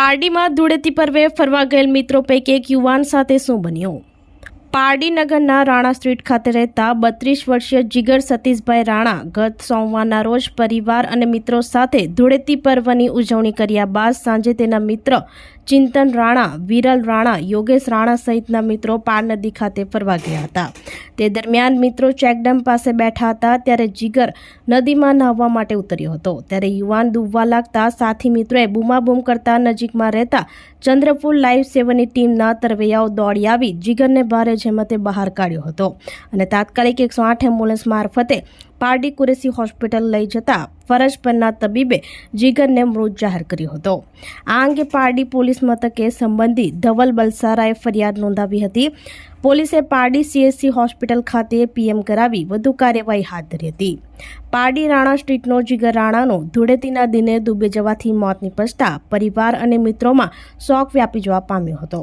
પારડીમાં ધૂળેટી પર્વે ફરવા ગયેલ મિત્રો પૈકી એક યુવાન સાથે શું બન્યું? પારડી નગરના રાણા સ્ટ્રીટ ખાતે રહેતા બત્રીસ વર્ષીય જીગર સતીશભાઈ રાણા ગત સોમવારના રોજ પરિવાર અને મિત્રો સાથે ધૂળેટી પર્વની ઉજવણી કર્યા બાદ સાંજે તેના મિત્ર ચિંતન રાણા, વિરલ રાણા, યોગેશ રાણા સહિતના મિત્રો પાર નદી ખાતે ફરવા ગયા હતા. તે દરમિયાન મિત્રો ચેકડેમ પાસે બેઠા હતા ત્યારે જીગર નદીમાં નહાવા માટે ઉતર્યો હતો. ત્યારે યુવાન ડૂબવા લાગતા સાથી મિત્રોએ બૂમાબૂમ કરતા નજીકમાં રહેતા ચંદ્રપુર લાઈવ સેવનની ટીમના તરવૈયાઓ દોડી આવી જીગરને ભારે જેમતે બહાર કાઢ્યો હતો અને તાત્કાલિક એકસો આઠ એમ્બ્યુલન્સ મારફતે પારડી કુરેસી હોસ્પિટલ લઈ જતા ફરજ પરના તબીબે જીગરને મૃત જાહેર કર્યો હતો. આ અંગે પારડી પોલીસ મથકે સંબંધી ધવલ બલસારાએ ફરિયાદ નોંધાવી હતી. પોલીસે પારડી સીએસસી હોસ્પિટલ ખાતે પીએમ કરાવી વધુ કાર્યવાહી હાથ ધરી હતી. પારડી રાણા સ્ટ્રીટનો જીગર રાણાનો ધૂળેટીના દિને ડૂબી જવાથી મોત નિપજતા પરિવાર અને મિત્રોમાં શોક વ્યાપી જવા પામ્યો હતો.